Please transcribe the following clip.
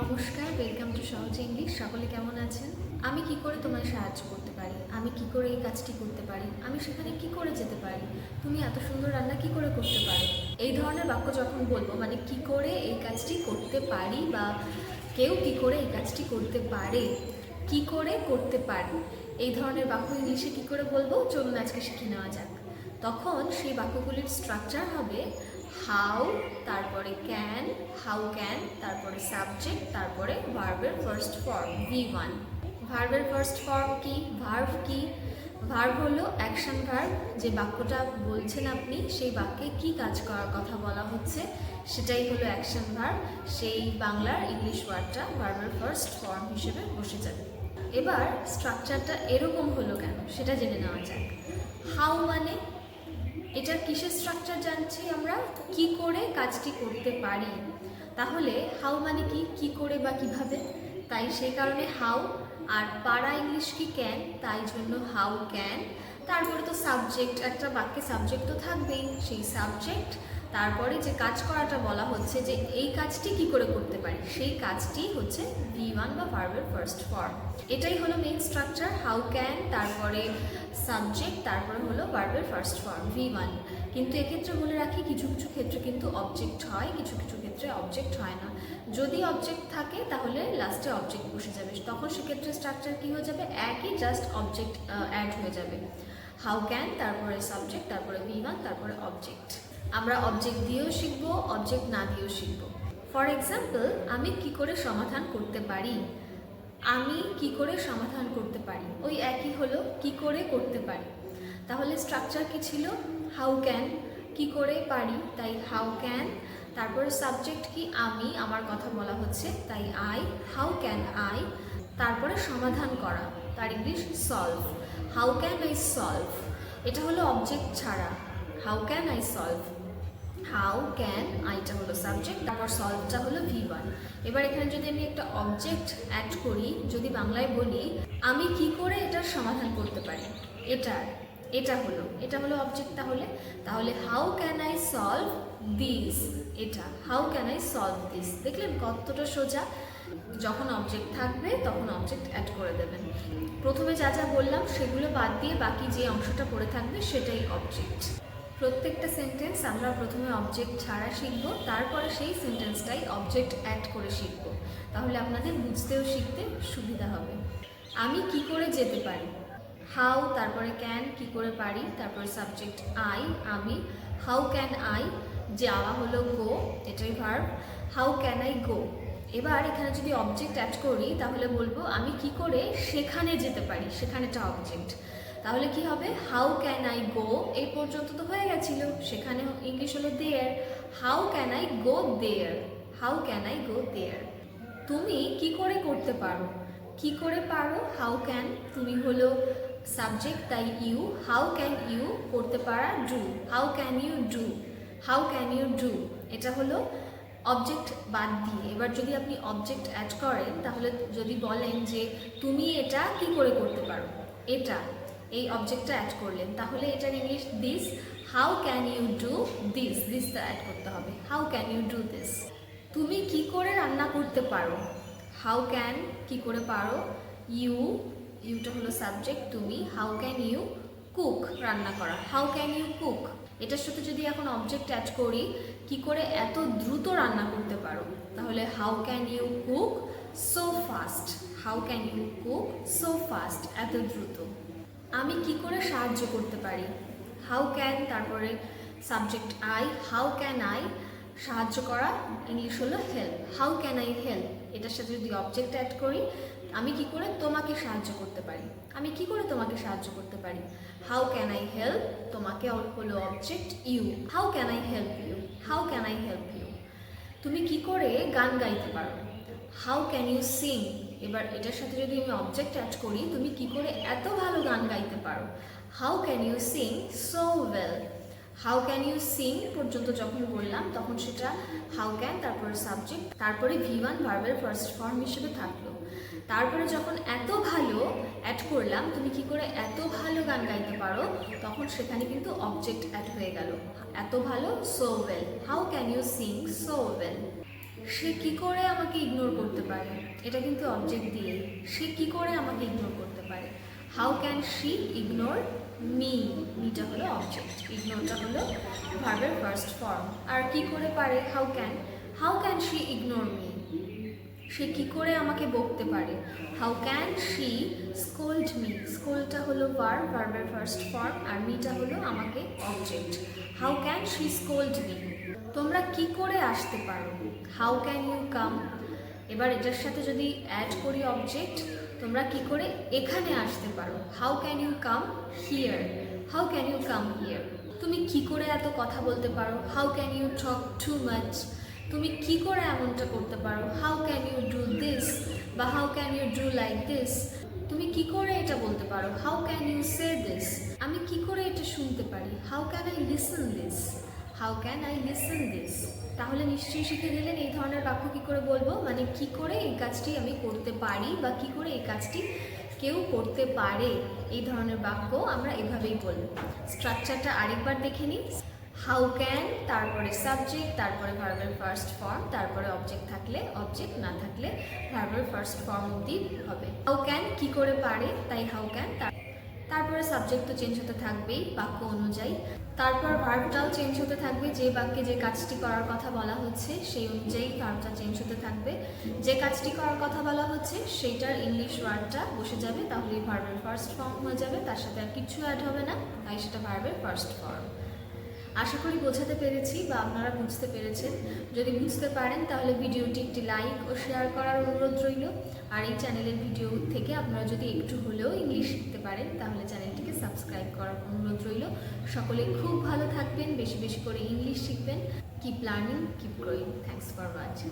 নমস্কার welcome to সহজ English সকলে কেমন আছেন? আমি কি করে তোমায় সাহায্য করতে পারি? আমি কি করে এই কাজটি করতে পারি? আমি সেখানে কি করে যেতে পারি? তুমি এত সুন্দর রান্না কি করে করতে পারো? এই ধরনের বাক্য যখন বলব মানে কি করে এই কাজটি করতে পারি বা কেউ কি করে এই কাজটি করতে পারে? কি করে করতে পারি? এই ধরনের বাক্য ইংলিশে কি করে বলব? চলুন আজকে শিখে নেওয়া যাক। তখন সেই বাক্যগুলির স্ট্রাকচার হবে হাউ তারপরে ক্যান হাউ ক্যান তারপরে সাবজেক্ট তারপরে ভার্বের ফার্স্ট ফর্ম ভি ওয়ান ভার্বের ফার্স্ট ফর্ম কি? ভার্ভ কি? ভার্ভ হলো অ্যাকশন ভার্ব যে বাক্যটা বলছেন আপনি, সেই বাক্যে কি কাজ করার কথা বলা হচ্ছে, সেটাই হলো অ্যাকশন ভার্ব সেই বাংলার ইংলিশ ওয়ার্ডটা ভার্বের ফার্স্ট ফর্ম হিসেবে বসে যাবে। এবার স্ট্রাকচারটা এরকম হলো কেন, সেটা জেনে নেওয়া যাক। হাউ মানে এটার কিসের স্ট্রাকচার জানছি আমরা? কি করে কাজটি করতে পারি? তাহলে হাউ মানে কি কি করে বা কীভাবে? তাই সেই কারণে হাউ আর পাড়া ইংলিশ কি ক্যান তাই জন্য হাউ ক্যান তারপরে তো সাবজেক্ট একটা বাক্যে সাবজেক্ট তো থাকবেই, সেই সাবজেক্ট তারপরে যে কাজ করাটা বলা হচ্ছে যে এই কাজটি কি করে করতে পারি? সেই কাজটি হচ্ছে ভি ওয়ান বা ভার্বের ফার্স্ট ফর্ম এটাই হলো মেইন স্ট্রাকচার হাউ ক্যান তারপরে সাবজেক্ট তারপরে হলো ভার্বের ফার্স্ট ফর্ম ভি ওয়ান কিন্তু এক্ষেত্রে বলে রাখি, কিছু কিছু ক্ষেত্রে কিন্তু অবজেক্ট হয়, কিছু কিছু ক্ষেত্রে অবজেক্ট হয় না। যদি অবজেক্ট থাকে, তাহলে লাস্টে অবজেক্ট বসে যাবে। তখন সেক্ষেত্রে স্ট্রাকচার কি হয়ে যাবে? একই জাস্ট অবজেক্ট অ্যাড হয়ে যাবে। হাউ ক্যান তারপরে সাবজেক্ট তারপরে ভি ওয়ান তারপরে অবজেক্ট আমরা অবজেক্ট দিয়েও শিখব অবজেক্ট না দিয়েও শিখব। ফর এক্সাম্পল আমি কি করে সমাধান করতে পারি? আমি কি করে সমাধান করতে পারি? ওই একই হলো, কি করে করতে পারি? তাহলে স্ট্রাকচার কি ছিল? হাউ ক্যান কি করে পারি? তাই হাউ ক্যান তারপরে সাবজেক্ট কি? আমি, আমার কথা বলা হচ্ছে, তাই আই হাউ ক্যান আই তারপরে সমাধান করা, তার English solve how can I solve এটা হলো অবজেক্ট ছাড়া। How can I solve how can আইটা হলো সাবজেক্ট তারপর সলভটা হলো ভি ওয়ান এবার এখানে যদি আমি একটা অবজেক্ট অ্যাড করি, যদি বাংলায় বলি, আমি কি করে এটার সমাধান করতে পারি? এটার এটা হলো এটা হলো অবজেক্ট তাহলে? তাহলে how can I solve this এটা how can I solve this দেখলেন কতটা সোজা? যখন অবজেক্ট থাকবে, তখন অবজেক্ট অ্যাড করে দেবেন। প্রথমে যা যা বললাম, সেগুলো বাদ দিয়ে বাকি যে অংশটা পড়ে থাকবে, সেটাই অবজেক্ট প্রত্যেকটা সেন্টেন্স আমরা প্রথমে অবজেক্ট ছাড়া শিখব, তারপরে সেই সেন্টেন্সটাই অবজেক্ট অ্যাড করে শিখব। তাহলে আপনাদের বুঝতেও শিখতে সুবিধা হবে। আমি কি করে যেতে পারি? হাউ তারপরে ক্যান কি করে পারি? তারপরে সাবজেক্ট আই আমি। হাউ ক্যান আই যাওয়া হলো গো এটাই verb how can I go এবার এখানে যদি অবজেক্ট অ্যাড করি, তাহলে বলব আমি কি করে সেখানে যেতে পারি, সেখানেটা অবজেক্ট তাহলে কি হবে? হাউ ক্যান আই গো এই পর্যন্ত তো হয়ে গেছিল। সেখানে ইংলিশ হলো there how can I go there how can I go there তুমি কি করে করতে পারো? কি করে পারো? হাউ ক্যান তুমি হলো সাবজেক্ট তাই ইউ হাউ ক্যান ইউ করতে পারা? Do how can you do how can you do এটা হলো অবজেক্ট বাদ দিয়ে। এবার যদি আপনি অবজেক্ট অ্যাড করেন, তাহলে যদি বলেন যে তুমি এটা কি করে করতে পারো? এটা। এই অবজেক্টটা অ্যাড করলেন, তাহলে এটার English this how can you do this দিসটা add করতে হবে। How can you do this তুমি কি করে রান্না করতে পারো? হাউ ক্যান কি করে পারো? ইউ ইউটা হলো সাবজেক্ট তুমি হাউ ক্যান ইউ কুক রান্না করা? হাউ ক্যান ইউ কুক এটার সাথে যদি এখন অবজেক্ট অ্যাড করি, কি করে এত দ্রুত রান্না করতে পারো? তাহলে how can you cook so fast how can you cook so fast এত দ্রুত। আমি কি করে সাহায্য করতে পারি? হাউ ক্যান তারপরে subject I how can I সাহায্য করা? ইংলিশ হলো help how can I help এটার সাথে যদি অবজেক্ট অ্যাড করি, আমি কি করে তোমাকে সাহায্য করতে পারি? আমি কি করে তোমাকে সাহায্য করতে পারি? হাউ ক্যান আই হেল্প তোমাকে হলো object you how can I help you how can I help you তুমি কি করে গান গাইতে পারো? হাউ ক্যান ইউ সিং এবার এটার সাথে যদি আমি অবজেক্ট অ্যাড করি, তুমি কি করে এত ভালো গান গাইতে পারো। How can you sing so well how can you sing পর্যন্ত যখন বললাম, তখন সেটা হাউ ক্যান তারপরে সাবজেক্ট তারপরে ভি ওয়ান ভার্বের ফার্স্ট ফর্ম হিসেবে থাকল। তারপরে যখন এত ভালো অ্যাড করলাম, তুমি কি করে এত ভালো গান গাইতে পারো, তখন সেখানে কিন্তু অবজেক্ট অ্যাড হয়ে গেল। এত ভালো so well how can you sing so well সে কি করে আমাকে ইগনোর করতে পারে? পারে এটা কিন্তু অবজেক্ট দিয়ে সে কি করে আমাকে ইগনোর করতে পারে? How can she ignore me মিটা হলো অবজেক্ট ইগনোরটা হলো ভার্বের ফার্স্ট ফর্ম আর কি করে পারে? How can how can she ignore me সে কি করে আমাকে বকতে পারে? How can she scold me স্কোলটা হলো ভার ভার্বের ফার্স্ট ফর্ম আর মিটা হলো আমাকে object how can she scold me তোমরা কি করে আসতে পারো? হাউ ক্যান ইউ কাম এবার এটার সাথে যদি অ্যাড করি অবজেক্ট তোমরা কি করে এখানে আসতে পারো? How can you come here how can you come here তুমি কি করে এত কথা বলতে পারো? How can you talk too much তুমি কি করে এমনটা করতে পারো? How can you do this বা how can you do like this তুমি কি করে এটা বলতে পারো? How can you say this আমি কি করে এটা শুনতে পারি? How can I listen this how can I listen this তাহলে নিশ্চয়ই শিখে গেলেন এই ধরনের বাক্য কি করে বলব? মানে কি করে এই কাজটি আমি করতে পারি বা কি করে এই কাজটি কেউ করতে পারে? এই ধরনের বাক্য আমরা এভাবেই বলব। স্ট্রাকচারটা আরেকবার দেখে নিই। হাউ ক্যান তারপরে সাবজেক্ট তারপরে ভার্বের ফার্স্ট ফর্ম তারপরে অবজেক্ট থাকলে অবজেক্ট না থাকলে ভার্বের ফার্স্ট ফর্ম অবধি হবে। হাউ ক্যান কি করে পারে? তাই হাউ ক্যান তারপরে সাবজেক্ট তো চেঞ্জ হতে থাকবেই, বাক্য অনুযায়ী। তারপর ভার্বটাও চেঞ্জ হতে থাকবে, যে বাক্যে যে কাজটি করার কথা বলা হচ্ছে, সেই অনুযায়ী ভার্বটা চেঞ্জ হতে থাকবে। যে কাজটি করার কথা বলা হচ্ছে, সেইটার ইংলিশ ওয়ার্ডটা বসে যাবে, তাহলে ভার্বের ফার্স্ট ফর্ম হয়ে যাবে, তার সাথে আর কিছু অ্যাড হবে না, তাই সেটা ভার্বের ফার্স্ট ফর্ম আশা করি বোঝাতে পেরেছি বা আপনারা বুঝতে পেরেছেন। যদি বুঝতে পারেন, তাহলে ভিডিওটি একটি লাইক ও শেয়ার করার অনুরোধ রইল। আর এই চ্যানেলের ভিডিও থেকে আপনারা যদি একটু হলেও ইংলিশ শিখতে পারেন, তাহলে চ্যানেলটিকে সাবস্ক্রাইব করার অনুরোধ রইল। সকলে খুব ভালো থাকবেন, বেশি বেশি করে ইংলিশ শিখবেন। Keep learning keep growing thanks for watching